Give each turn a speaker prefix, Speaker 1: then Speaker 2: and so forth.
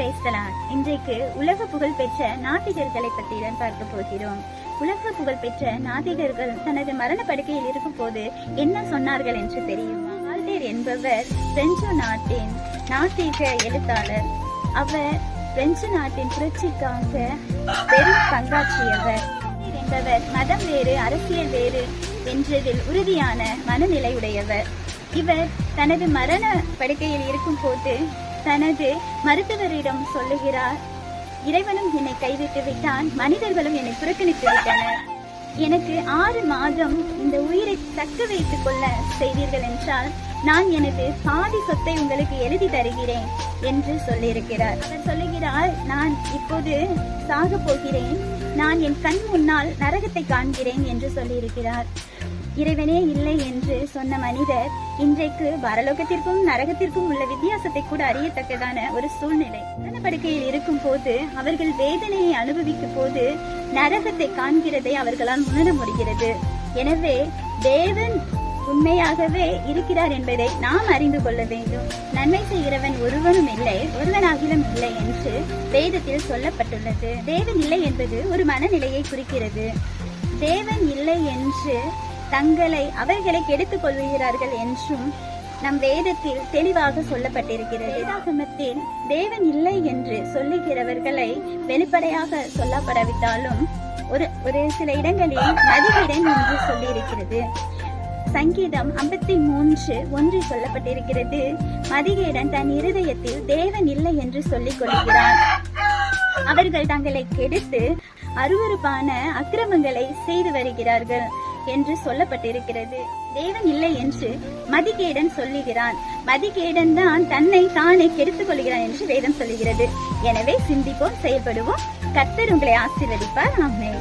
Speaker 1: பேசலாம். இன்றைக்கு உலக புகழ் பெற்ற நாத்திகர்களை பற்றி தான் பார்க்க போகிறோம். உலக புகழ் பெற்ற நாத்திகர்கள் தனது மரண படுக்கையில் இருக்கும் போது என்ன சொன்னார்கள் என்று தெரியுமா? ஆல்டேர் என்பவர் பிரெஞ்சு நாட்டின் நாத்திக எழுத்தாளர். அவர் பிரெஞ்சு நாட்டின் புரட்சிக்காக பெரும் பங்காற்றியவர். என்பவர் மதம் வேறு அரசியல் வேறு என்றதில் உறுதியான மனநிலையுடையவர். இவர் தனது மரண படுக்கையில் இருக்கும் போது தனது மருத்துவரிடம் சொல்லுகிறார் இறைவனும் என்னை கைவிட்டு விட்டான் மனிதர்களும் என்னை புறக்கணித்து விட்டனர். எனக்கு ஆறு மாதம் இந்த உயிரை தக்க வைத்துக் கொள்ள செய்தீர்கள் என்றால் நான் எனது பாதி சொத்தை உங்களுக்கு எழுதி தருகிறேன் என்று சொல்லியிருக்கிறார். அவர் சொல்லுகிறார் நான் இப்போது சாக போகிறேன். நான் என் கண் முன்னால் நரகத்தை காண்கிறேன் என்று சொல்லியிருக்கிறார். இறைவனே இல்லை என்று சொன்ன மனிதர் இன்றைக்கு பரலோகத்திற்கும் நரகத்திற்கும் உள்ள வித்தியாசத்தை கூட அறியத்தக்கதான ஒரு சூழ்நிலை. மரண படுக்கையில் இருக்கும் போது அவர்கள் வேதனையை அனுபவிக்கும் போது நரகத்தை காண்கிறதை அவர்களால் உணர முடிகிறது. எனவே தேவன் உண்மையாகவே இருக்கிறார் என்பதை நாம் அறிந்து கொள்ள வேண்டும். நன்மை செய்கிறவன் ஒருவனும் இல்லை ஒருவனாகிலும் இல்லை என்று வேதத்தில் சொல்லப்பட்டுள்ளது. தேவன் இல்லை என்பது ஒரு மனநிலையை குறிக்கிறது. தேவன் இல்லை என்று தங்களை அவர்களை கெடுத்துக் கொள்கிறார்கள் என்றும் நம் வேதத்தில் தெளிவாக சொல்லப்பட்டிருக்கிறது. வேதாகமத்தில் தேவன் இல்லை என்று சொல்லுகிறவர்களை வெளிப்படையாக சொல்லப்படவிட்டாலும் ஒரு ஒரு சில இடங்களில் நதிகிறேன் என்று சொல்லியிருக்கிறது. சங்கீதம் ஐம்பத்தி மூன்று ஒன்றில் சொல்லப்பட்டிருக்கிறது மதிகேடன் தன் இருதயத்தில் தேவன் இல்லை என்று சொல்லிக் கொள்கிறான் அவர்கள் தங்களை கெடுத்து அருவருப்பான அக்கிரமங்களை செய்து வருகிறார்கள். என்று சொல்லப்பட்டிருக்கிறது. தேவன் இல்லை என்று மதிகேடன் சொல்லுகிறான். மதிகேடன் தான் தன்னை தானே கெடுத்துக் கொள்கிறான் என்று வேதம் சொல்லுகிறது. எனவே சிந்திப்போம் செயல்படுவோம். கத்தர் உங்களை ஆசீர்வதிப்பார் ஆமே